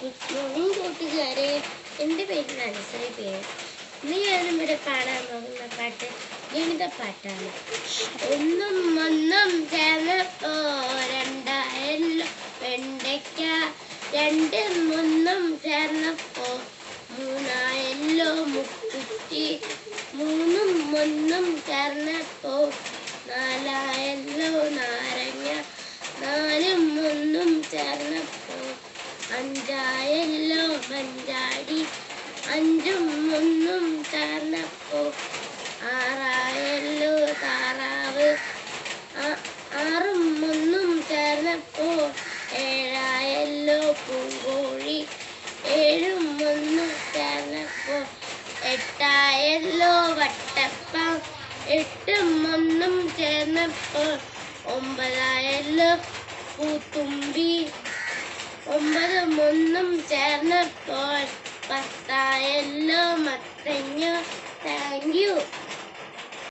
Good morning കൂട്ടുകാരെ എന്റെ പേര് നഴ്സറി പേര് ഇന്ന് ഞാനും ഇവിടെ പാടാൻ പോകുന്ന പാട്ട്. ഗണിത പാട്ടാണ്. ഒന്നും ഒന്നും ചേർന്നപ്പോ രണ്ടായല്ലോ വെണ്ടയ്ക്ക. രണ്ടും ഒന്നും ചേർന്നപ്പോ മൂന്നായല്ലോ മുക്കുറ്റി മൂന്നും ഒന്നും ചേർന്നപ്പോ നാലായല്ലോ നാരങ്ങ. നാലും ഒന്നും ചേർന്നപ്പോ അഞ്ചായല്ലോ മഞ്ചാടി അഞ്ചും ഒന്നും ചേർന്നപ്പോ ആറായല്ലോ താറാവ്. ആറും ഒന്നും ചേർന്നപ്പോ ഏഴായല്ലോ പൂങ്കോഴി. ഏഴും ഒന്നും ചേർന്നപ്പോ എട്ടായല്ലോ വട്ടപ്പ. എട്ടും ഒന്നും ചേർന്നപ്പോ ഒമ്പതായല്ലോ പൂത്തുമ്പി. ഒമ്പതും ഒന്നും ചേർന്നപ്പോൾ പത്തായല്ലോ മത്തഞ്ഞു താങ്ക് യു